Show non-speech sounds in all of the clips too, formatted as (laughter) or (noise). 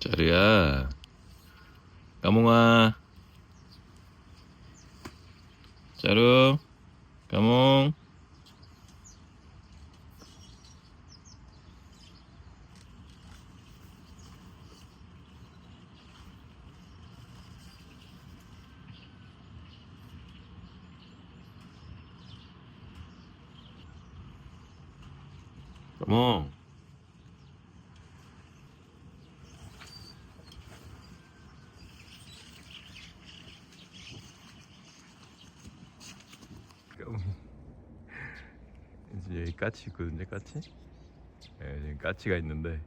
짜루야. 까몽아. 짜루. 까몽. 까몽 이제 여기 까치 있거든요 까치? 예, 지금 까치가 있는데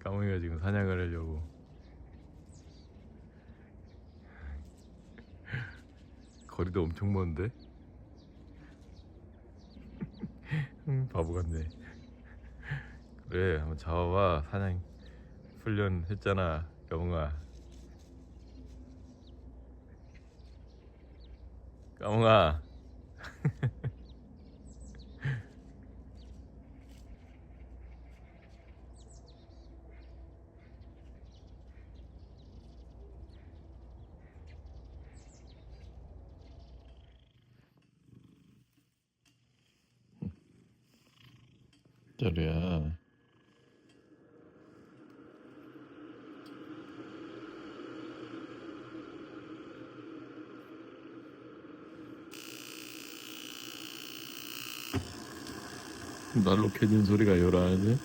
까몽이가 지금 사냥을 하려고. (laughs) 거리도 엄청 먼데? (laughs) 음, 바보 같네. 그래 한번 잡아봐. 사냥 훈련 했잖아 까몽아 까몽아 (laughs) 짜루야 날로 캐진 소리가 요란하지?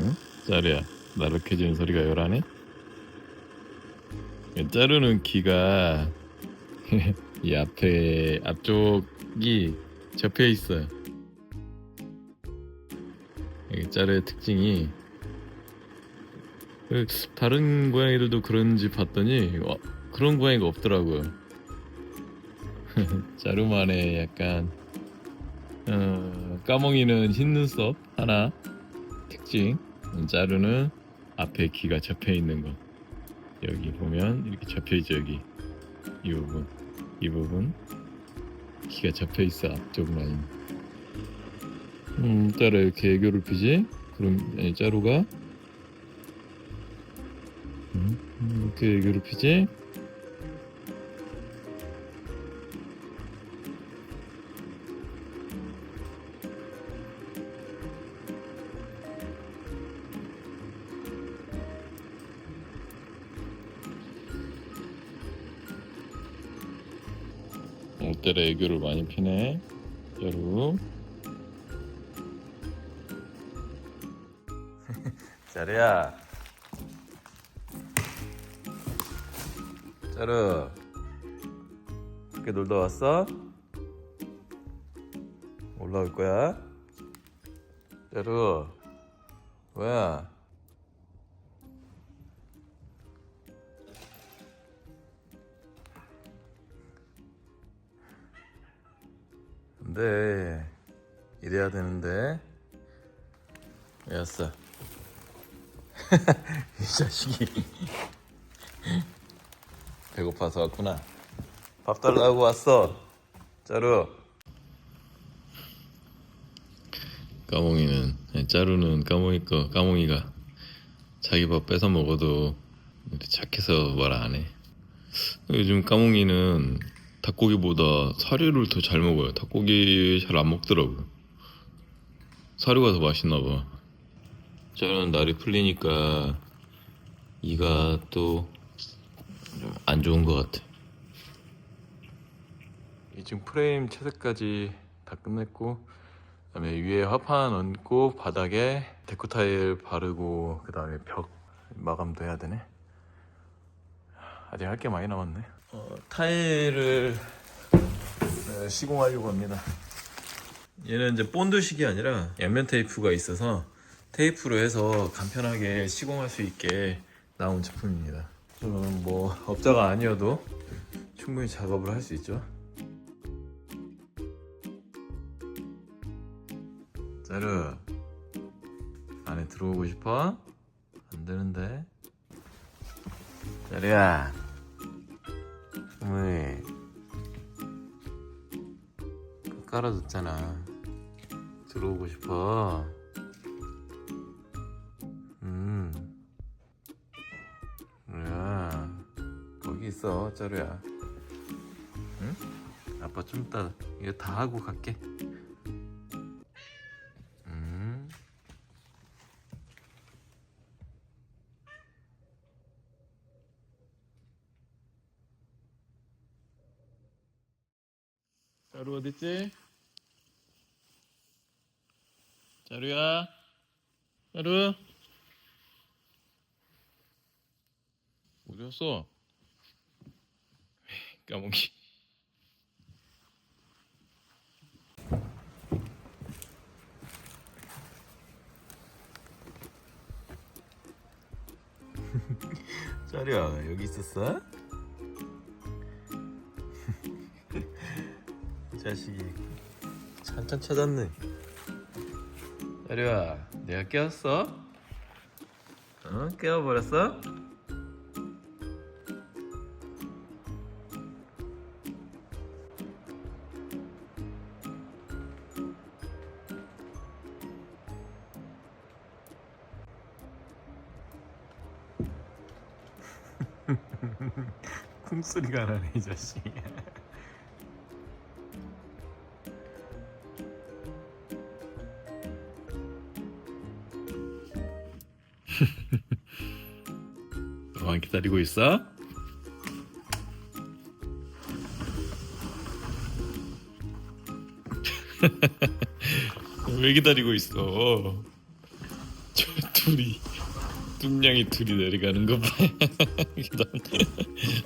응? 짜루야 날로 캐지는 소리가 요란해? 짜루는 귀가 (laughs) 이 앞에 앞쪽이 접혀 있어요 짜루의 특징이 그 다른 고양이들도 그런지 봤더니 와, 그런 고양이가 없더라고요. (laughs) 짜루만의 약간 어, 까몽이는 흰 눈썹 하나 특징. 짜루는 앞에 귀가 접혀 있는 거. 여기 보면 이렇게 접혀 있죠 여기. 이 부분. 이 부분. 귀가 접혀 있어 앞쪽 라인 음 짜루 이렇게 애교를 피지? 그럼 아니 짜루가? 음, 이렇게 애교를 피지? 옷대로 애교를 많이 피네 짜루 짜루야. 짜루. 밖에 놀다 왔어? 올라올 거야? 짜루. 뭐야? 안돼 이래야 되는데. 왜 왔어 이 자식이. 배고파서 왔구나. 밥 달라고 왔어. 짜루. 까몽이는 짜루는 까몽이 거 까몽이가 자기 밥 뺏어 먹어도 착해서 말 안 해. 요즘 까몽이는 닭고기보다 사료를 더 잘 먹어요. 닭고기 잘 안 먹더라고요. 사료가 더 맛있나 봐 저는 날이 풀리니까 이가 또 안 좋은 것 같아. 이 지금 프레임 채색까지 다 끝냈고 그다음에 위에 화판 얹고 바닥에 데코 타일 바르고 그다음에 벽 마감도 해야 되네. 아직 할 게 많이 남았네. 어, 타일을 어, 시공하려고 합니다. 얘는 이제 본드식이 아니라 양면 테이프가 있어서 테이프로 해서 간편하게 시공할 수 있게 나온 제품입니다. 저는 뭐 업자가 아니어도 충분히 작업을 할 수 있죠. 짜르 안에 들어오고 싶어? 안 되는데. 짜르야. 어머니. 깔아줬잖아. 들어오고 싶어. 있어 짜루야 응? 아빠 좀 이따 이거 다 하고 갈게 음. 짜루 어딨지? 짜루야 짜루 어디 갔어? 까먹기 (laughs) 짜루야 여기 있었어? 이 (laughs) 자식이 찬찬 찾았네 짜루야 내가 깨웠어? 어? 깨워버렸어? 쿵소리가 나네 이 자식 (laughs) 너만 기다리고 있어? (laughs) 왜 기다리고 있어? 저 둘이 뚱냥이 둘이 내려가는 거 봐.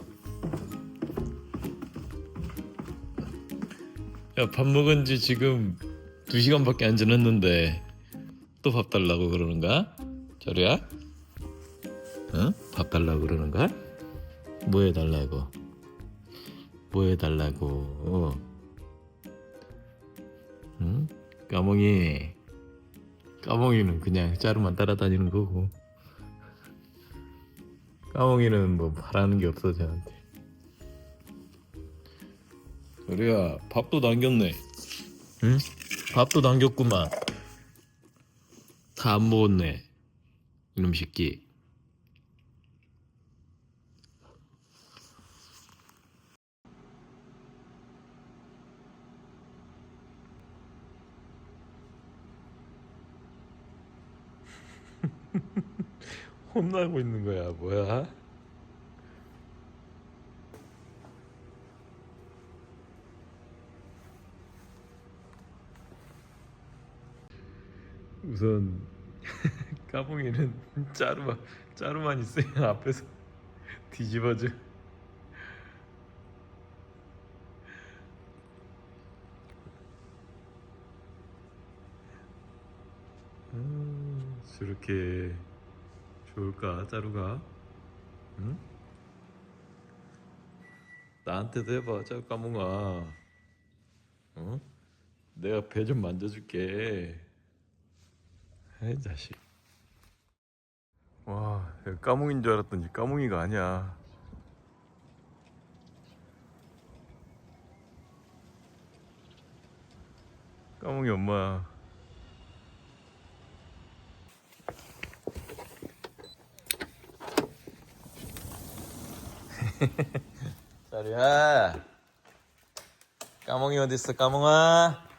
(laughs) 야, 밥 먹은 지 지금 2시간밖에 안 지났는데 또 밥 달라고 그러는가? 저리야? 어? 밥 달라고 그러는가? 뭐 해달라고? 뭐 해달라고? 어? 응? 까몽이 까몽이는 그냥 짜루만 따라다니는 거고 까몽이는 뭐 바라는 게 없어 쟤한테 우리야 밥도 남겼네 응? 밥도 남겼구만 다 안 먹었네 이놈 새끼 (laughs) 혼나고 있는 거야 뭐야? 우선 (laughs) 까봉이는 짜루만 짜루만 있으면 앞에서 뒤집어져. 음, 저렇게 좋을까 짜루가? 응? 나한테도 해봐 짜 까몽아. 어? 내가 배 좀 만져줄게. 이 자식. 와, 까몽인 줄 알았더니 까몽이가 아니야. 까몽이 엄마야. (laughs) 자리야. 까몽이 어디 있어, 까몽아?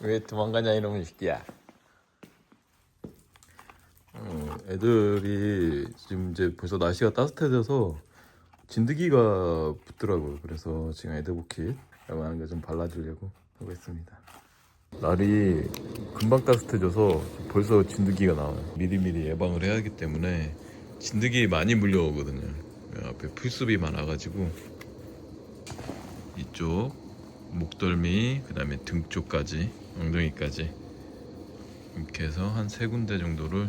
왜 도망가냐 이놈의 새끼야. 어, 애들이 지금 이제 벌써 날씨가 따뜻해져서 진드기가 붙더라고요. 그래서 지금 애드보킷 라고 하는 거좀 발라주려고 하고 있습니다. 날이 금방 따뜻해져서 벌써 진드기가 나와요. 미리미리 예방을 해야 하기 때문에 진드기 많이 물려오거든요. 앞에 풀숲이 많아가지고 이쪽 목덜미 그 다음에 등 쪽까지 엉덩이까지 이렇게 해서 한 세 군데 정도를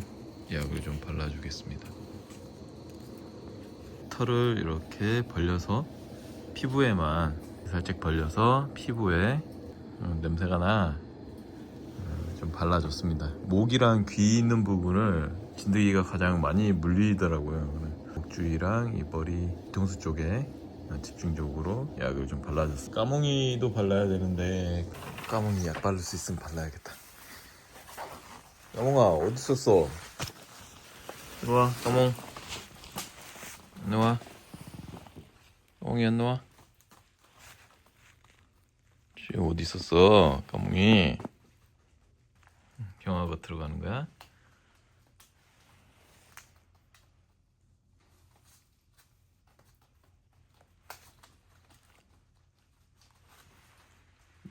약을 좀 발라주겠습니다. 털을 이렇게 벌려서 피부에만 살짝 벌려서 피부에 어, 냄새가 나. 어, 좀 발라줬습니다. 목이랑 귀 있는 부분을 진드기가 가장 많이 물리더라고요. 목 주위랑 이 머리 뒤통수 쪽에 집중적으로 약을 좀 발라줬어요. 까몽이도 발라야 되는데 까몽이 약 바를 수 있으면 발라야겠다. 까몽아 어디 있었어? 이리 와 까몽. 안 나와. 까몽이 안 나와. 쟤 어디 있었어? 까몽이. 경화가 들어가는 거야?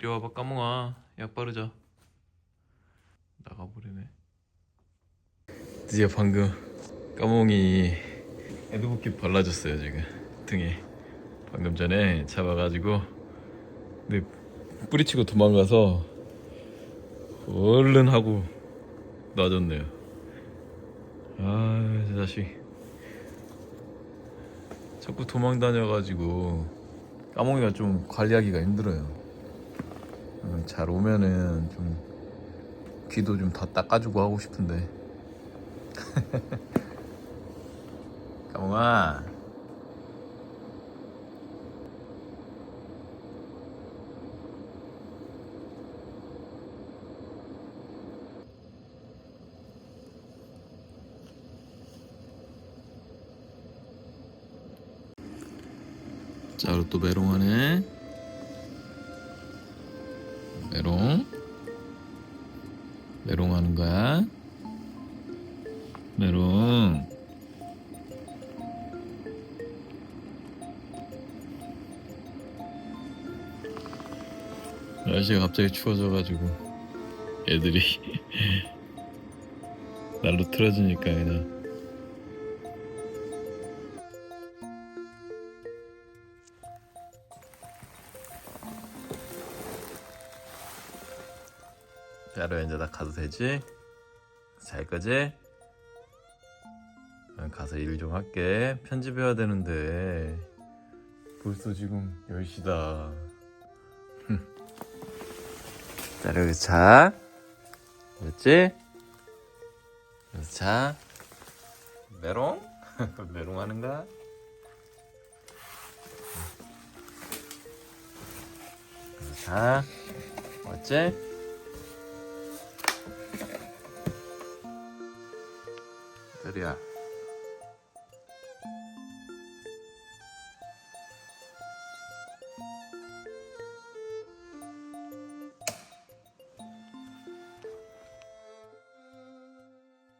이리 와봐 까몽아 약 바르자. 나가버리네. 드디어 방금 까몽이 에드보킷 발라줬어요 지금. 등에. 방금 전에 잡아가지고. 근데 뿌리치고 도망가서 얼른 하고 놔줬네요. 아저 자식. 자꾸 도망 다녀가지고 까몽이가 좀 관리하기가 힘들어요. 음, 잘 오면은 좀 귀도 좀 더 닦아주고 하고 싶은데 (laughs) 까몽아 자, 또 메롱하네. 날씨가 갑자기 추워져가지고 애들이 (laughs) 날로 틀어지니까 그냥 야로 이제 나 가도 되지? 잘 거지? 난 가서 일 좀 할게 편집해야 되는데 벌써 지금 10시다 자 여기 자? 여기서 자 메롱? (laughs) 메롱 하는가? 자 맞지? 별이야